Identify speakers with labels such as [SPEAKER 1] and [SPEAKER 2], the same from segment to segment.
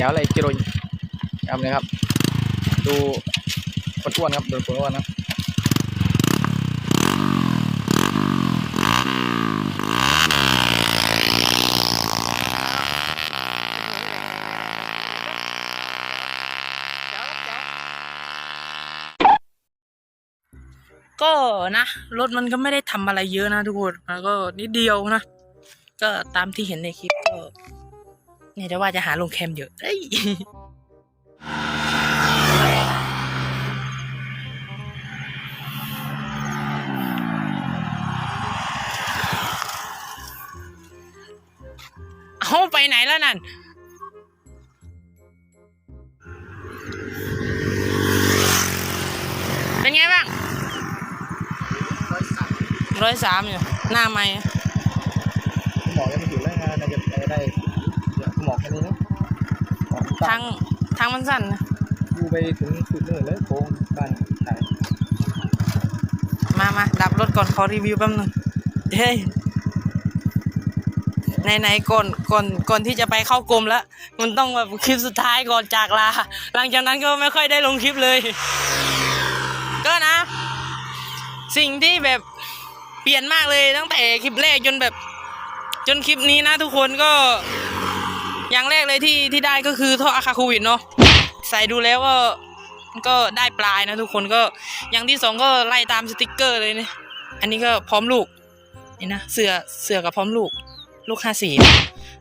[SPEAKER 1] แจ๋วเลยกิโลครับเลยครับ ดูคนอ้วนครับดูคนอ้วนครับ
[SPEAKER 2] ก็นะรถมันก็ไม่ได้ทำอะไรเยอะนะทุกคนมันก็นิดเดียวนะ ก็ตามที่เห็นในคลิปก็ เนี่ยจะว่าจะหาลงแคมเยอะเอ้ยเอาไปไหนแล้วนั่นเป็นไงบ้างร้อยสามอยู่หน้าไม่
[SPEAKER 1] หมอยังไม่อยู่แล้วนน่าจะได้ยวหมอแค่นี้นะหมอ
[SPEAKER 2] ทางทางมันสั้นนะ
[SPEAKER 1] ดูไปถึงสุดนู่นเลยโค้งบ้านใช่
[SPEAKER 2] มามาดับรถก่อนขอรีวิวแป๊บนึงเฮ้ยไหนไหนๆก่อนก่อนก่อนที่จะไปเข้ากรมแล้ว มันต้องแบบคลิปสุดท้ายก่อนจากลา หลังจากนั้นก็ไม่ค่อยได้ลงคลิปเลย ก็นะ สิ่งที่แบบเปลี่ยนมากเลยตั้งแต่คลิปแรกจนแบบ จนคลิปนี้นะทุกคนก็ อย่างแรกเลยที่ที่ได้ก็คือท่ออะคาโควิดเนาะใส่ดูแล้วก็ก็ได้ปลายนะทุกคนก็อย่างที่สองก็ไล่ตามสติกเกอร์เลยเนี่ยอันนี้ก็พร้อมลูกนี่นะเสือเสือกับพร้อมลูกลูกห้าสี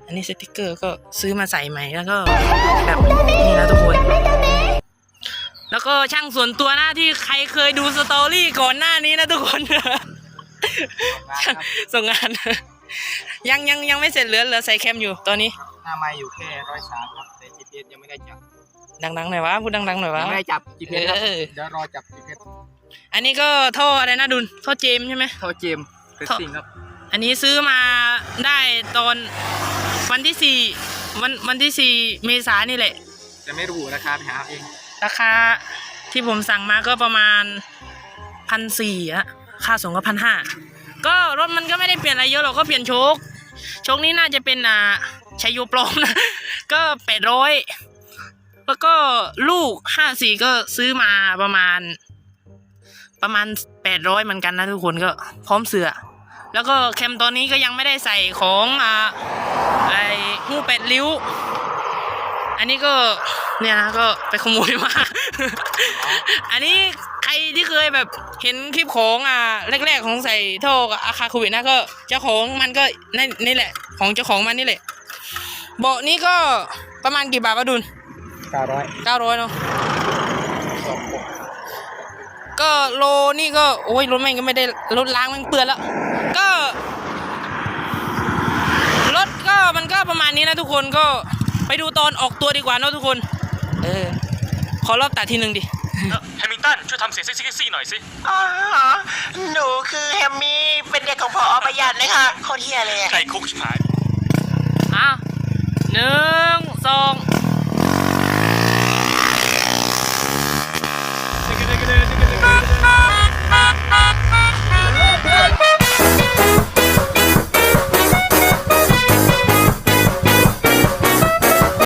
[SPEAKER 2] อันนี้สติกเกอร์ก็ซื้อมาใส่ใหม่แล้วก็แบบนี่นะทุกคน แล้วก็ช่างส่วนตัวหนะที่ใครเคยดูสตอรี่ก่อนหน้านี้นะทุกคนส่งงาน ยังยังยังไม่เสร็จเหลือเหลือใส่แคมอยู่ตอนนี้
[SPEAKER 1] น้าไม้อยู่แค่ร้อยสามครับแต่ GPS ยังไม่ได้จับ
[SPEAKER 2] ดังๆหน่อยวะพูดดังๆหน่อยวะ
[SPEAKER 1] ยังไม่ได้จับ GPS ครับ
[SPEAKER 2] เออ
[SPEAKER 1] เดี๋ยวรอจับ GPS
[SPEAKER 2] อันนี้ก็ท่ออะไรนะดุลท่อเจมส์ใช่ไหม
[SPEAKER 1] เท่าเจมเรสซิ่งครับ
[SPEAKER 2] อันนี้ซื้อมาได้ตอนวันที่สี่วันวันที่สี่เมษายนนี่แหละ
[SPEAKER 1] จะไม่รู้ราคาไปหาเอาเอง
[SPEAKER 2] ราคาที่ผมสั่งมาก็ประมาณพันสี่อะค่าส่งก็พันห้าก็รถมันก็ไม่ได้เปลี่ยนอะไรเยอะหรอกก็เปลี่ยนโชคโชคนี้น่าจะเป็นอ่า ชัยโยปลอมนะ ก็แปดร้อยแล้วก็ลูกห้าสี่ก็ซื้อมาประมาณ ประมาณแปดร้อยเหมือนกันนะทุกคนก็พร้อมเสือ แล้วก็แคมตอนนี้ก็ยังไม่ได้ใส่ของอ่าไอ้หูเป็ดริ้ว อันนี้ก็เนี่ยนะก็ไปขโมยมา อันนี้ใครที่เคยแบบเห็นคลิปของอ่าแรกๆของใส่ทกับอาคาคูวินะก็เจ้าของมันก็นี่นี่แหละ ของเจ้าของมันนี่แหละ เบาะนี้ก็ประมาณกี่บาทวะดุล
[SPEAKER 1] เก้าร้อย
[SPEAKER 2] เก้าร้อยเนาะ
[SPEAKER 1] สองหก
[SPEAKER 2] ก็โลนี่ก็โอ้ยรถแม่งก็ไม่ได้รถล้างแม่งเปื้อนแล้ว ก็รถก็มันก็ประมาณนี้นะทุกคนก็ไปดูตอนออกตัวดีกว่าเนอะทุกคน เออ ขอรอบตัดทีหนึ่งดิ
[SPEAKER 3] แฮมิลตันช่วยทำเสียงเซ็กซี่ๆหน่อยสิ
[SPEAKER 4] อ๋อหนูคือแฮมมี่เป็นเด็กของพอประหยัดนะคะโคตรเฮียเลยอะ
[SPEAKER 3] ไก่คุกชิบหาย
[SPEAKER 2] อะห นึ่งสอง